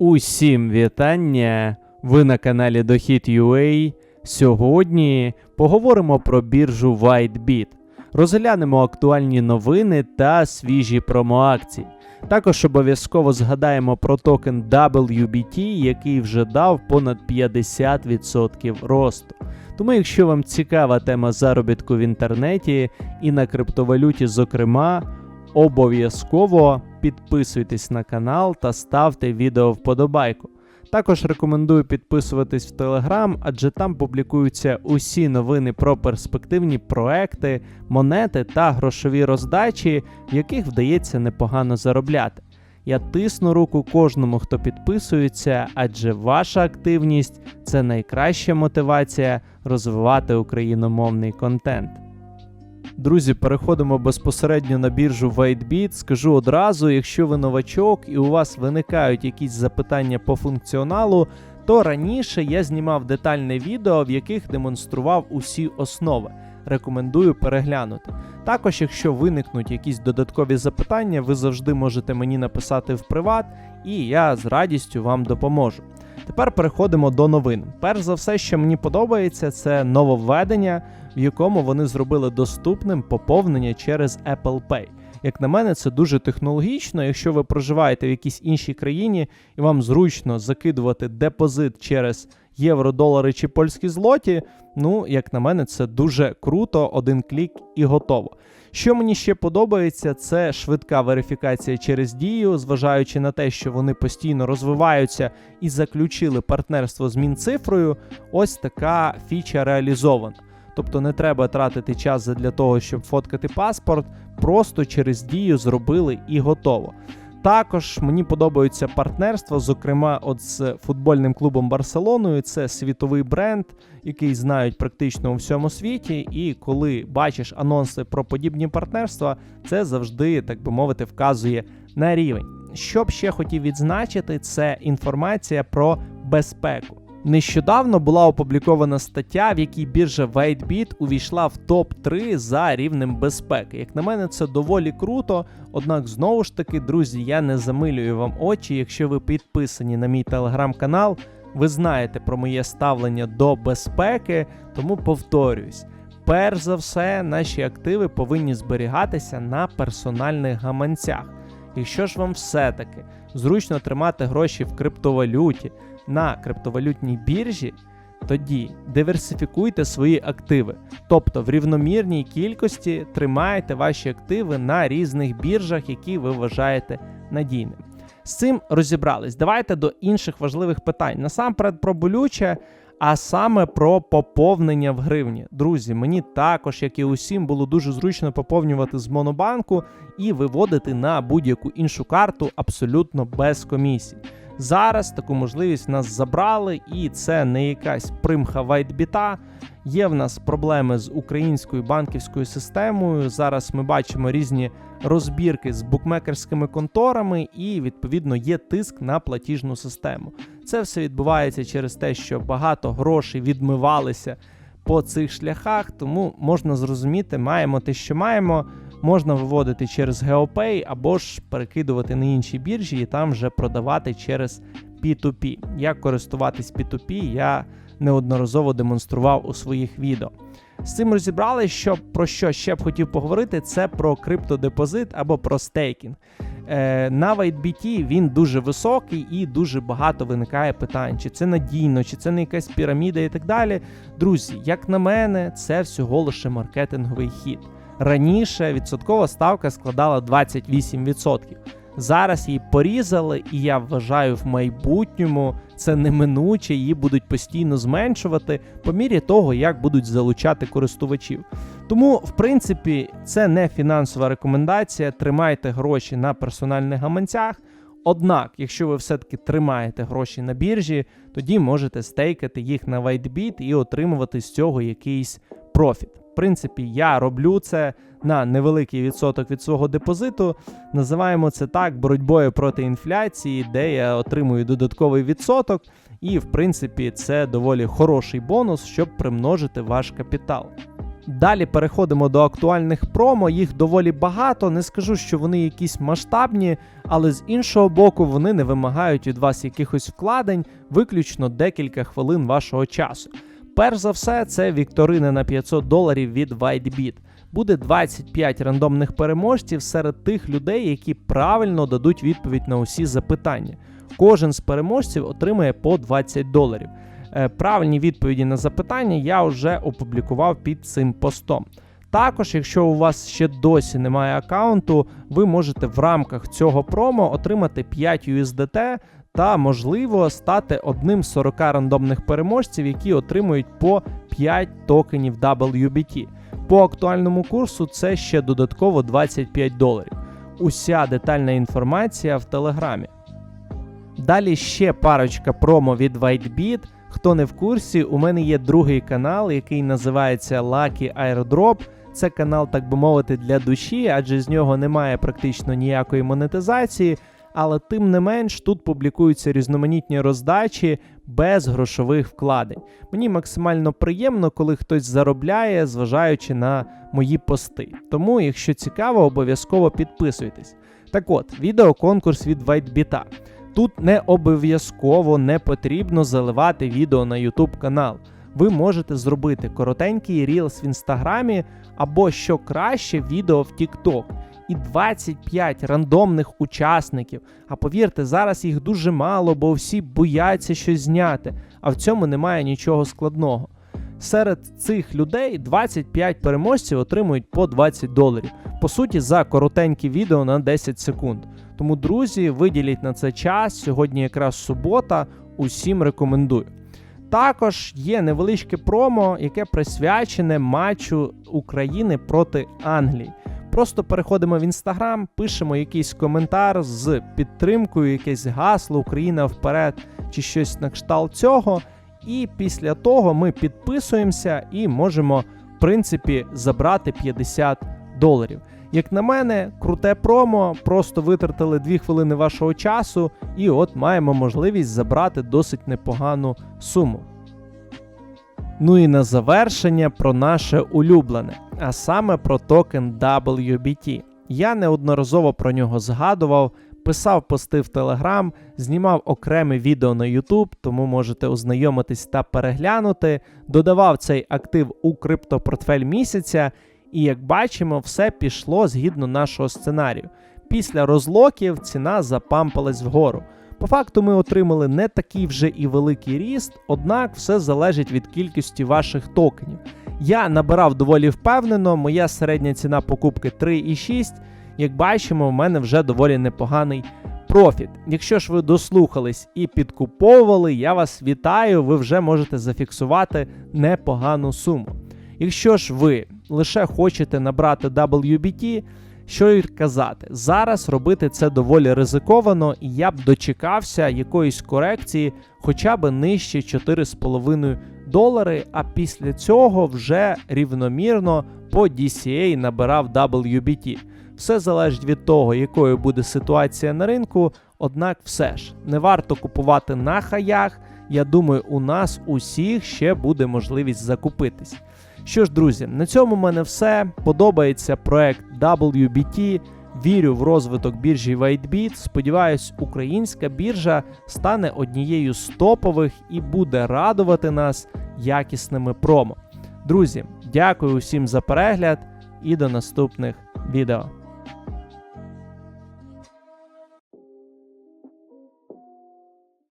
Усім вітання! Ви на каналі Дохід.ua. Сьогодні поговоримо про біржу WhiteBit. Розглянемо актуальні новини та свіжі промоакції. Також обов'язково згадаємо про токен WBT, який вже дав понад 50% росту. Тому, якщо вам цікава тема заробітку в інтернеті і на криптовалюті, зокрема, обов'язково підписуйтесь на канал та ставте відео вподобайку. Також рекомендую підписуватись в Телеграм, адже там публікуються усі новини про перспективні проекти, монети та грошові роздачі, в яких вдається непогано заробляти. Я тисну руку кожному, хто підписується, адже ваша активність це найкраща мотивація розвивати україномовний контент. Друзі, переходимо безпосередньо на біржу WhiteBit. Скажу одразу, якщо ви новачок і у вас виникають якісь запитання по функціоналу, то раніше я знімав детальне відео, в яких демонстрував усі основи. Рекомендую переглянути. Також, якщо виникнуть якісь додаткові запитання, ви завжди можете мені написати в приват, і я з радістю вам допоможу. Тепер переходимо до новин. Перш за все, що мені подобається, це нововведення, в якому вони зробили доступним поповнення через Apple Pay. Як на мене, це дуже технологічно. Якщо ви проживаєте в якійсь іншій країні і вам зручно закидувати депозит через євро, долари чи польські злоті, ну, як на мене, це дуже круто, один клік і готово. Що мені ще подобається, це швидка верифікація через дію, зважаючи на те, що вони постійно розвиваються і заключили партнерство з Мінцифрою. Ось така фіча реалізована. Тобто не треба тратити час для того, щоб фоткати паспорт, просто через дію зробили і готово. Також мені подобаються партнерства, зокрема, от з футбольним клубом Барселоною. Це світовий бренд, який знають практично у всьому світі. І коли бачиш анонси про подібні партнерства, це завжди, так би мовити, вказує на рівень. Що б ще хотів відзначити, це інформація про безпеку. Нещодавно була опублікована стаття, в якій біржа WhiteBit увійшла в топ-3 за рівнем безпеки. Як на мене, це доволі круто. Однак, знову ж таки, друзі, я не замилюю вам очі. Якщо ви підписані на мій телеграм-канал, ви знаєте про моє ставлення до безпеки, тому повторююсь. Перш за все, наші активи повинні зберігатися на персональних гаманцях. Якщо ж вам все-таки зручно тримати гроші в криптовалюті на криптовалютній біржі, тоді диверсифікуйте свої активи, тобто в рівномірній кількості тримайте ваші активи на різних біржах, які ви вважаєте надійними. З цим розібрались. Давайте до інших важливих питань. Насамперед про болюче, а саме про поповнення в гривні. Друзі, мені також, як і усім, було дуже зручно поповнювати з Монобанку і виводити на будь-яку іншу карту абсолютно без комісій. Зараз таку можливість нас забрали, і це не якась примха вайтбіта. Є в нас проблеми з українською банківською системою. Зараз ми бачимо різні розбірки з букмекерськими конторами, і відповідно є тиск на платіжну систему. Це все відбувається через те, що багато грошей відмивалися по цих шляхах, тому можна зрозуміти, маємо те, що маємо. Можна виводити через GeoPay або ж перекидувати на інші біржі і там вже продавати через P2P. Як користуватись P2P, я неодноразово демонстрував у своїх відео. З цим розібрали, що про що ще б хотів поговорити, це про криптодепозит або про стейкінг. Е, на WhiteBT він дуже високий і дуже багато виникає питань, чи це надійно, чи це не якась піраміда і так далі. Друзі, як на мене, це всього лише маркетинговий хід. Раніше відсоткова ставка складала 28%. Зараз її порізали, і я вважаю, в майбутньому це неминуче, її будуть постійно зменшувати по мірі того, як будуть залучати користувачів. Тому, в принципі, це не фінансова рекомендація. Тримайте гроші на персональних гаманцях. Однак, якщо ви все-таки тримаєте гроші на біржі, тоді можете стейкати їх на WhiteBit і отримувати з цього якийсь профіт. Принципі, я роблю це на невеликий відсоток від свого депозиту. Називаємо це так боротьбою проти інфляції, де я отримую додатковий відсоток. І, в принципі, це доволі хороший бонус, щоб примножити ваш капітал. Далі переходимо до актуальних промо. Їх доволі багато. Не скажу, що вони якісь масштабні, але з іншого боку, вони не вимагають від вас якихось вкладень, виключно декілька хвилин вашого часу. Перш за все, це вікторина на 500 доларів від WhiteBit. Буде 25 рандомних переможців серед тих людей, які правильно дадуть відповідь на усі запитання. Кожен з переможців отримає по 20 доларів. Е, Правильні відповіді на запитання я вже опублікував під цим постом. Також, якщо у вас ще досі немає аккаунту, ви можете в рамках цього промо отримати 5 USDT та, можливо, стати одним з 40 рандомних переможців, які отримують по 5 токенів WBT. По актуальному курсу це ще додатково 25 доларів. Уся детальна інформація в телеграмі. Далі ще парочка промо від WhiteBit. Хто не в курсі, у мене є другий канал, який називається Lucky Airdrop. Це канал, так би мовити, для душі, адже з нього немає практично ніякої монетизації. Але тим не менш тут публікуються різноманітні роздачі без грошових вкладень. Мені максимально приємно, коли хтось заробляє, зважаючи на мої пости. Тому, якщо цікаво, обов'язково підписуйтесь. Так от, відеоконкурс від WhiteBit. Тут не обов'язково не потрібно заливати відео на YouTube канал. Ви можете зробити коротенький рілс в інстаграмі або що краще відео в TikTok. І 25 рандомних учасників. А повірте, зараз їх дуже мало, бо всі бояться щось зняти, а в цьому немає нічого складного. Серед цих людей 25 переможців отримують по 20 доларів. По суті, за коротенькі відео на 10 секунд. Тому, друзі, виділіть на це час. Сьогодні якраз субота. Усім рекомендую. Також є невеличке промо, яке присвячене матчу України проти Англії. Просто переходимо в інстаграм, пишемо якийсь коментар з підтримкою, якесь гасло Україна вперед чи щось на кшталт цього. І після того ми підписуємося і можемо, в принципі, забрати 50 доларів. Як на мене, круте промо, просто витратили 2 хвилини вашого часу, і от маємо можливість забрати досить непогану суму. Ну і на завершення про наше улюблене, а саме про токен WBT. Я неодноразово про нього згадував, писав пости в Telegram, знімав окреме відео на YouTube, тому можете ознайомитись та переглянути. Додавав цей актив у криптопортфель місяця, і як бачимо, все пішло згідно нашого сценарію. Після розлоків ціна запампалась вгору. По факту ми отримали не такий вже і великий ріст, однак все залежить від кількості ваших токенів. Я набирав доволі впевнено, моя середня ціна покупки 3,6. Як бачимо, в мене вже доволі непоганий профіт. Якщо ж ви дослухались і підкуповували, я вас вітаю, ви вже можете зафіксувати непогану суму. Якщо ж ви лише хочете набрати WBT, що й казати, зараз робити це доволі ризиковано, і я б дочекався якоїсь корекції хоча б нижче 4,5 долари, а після цього вже рівномірно по DCA набирав WBT. Все залежить від того, якою буде ситуація на ринку, однак все ж не варто купувати на хаях. Я думаю, у нас усіх ще буде можливість закупитись. Що ж, друзі, на цьому в мене все. Подобається проект WBT. Вірю в розвиток біржі WhiteBit. Сподіваюсь, українська біржа стане однією з топових і буде радувати нас якісними промо. Друзі, дякую усім за перегляд і до наступних відео.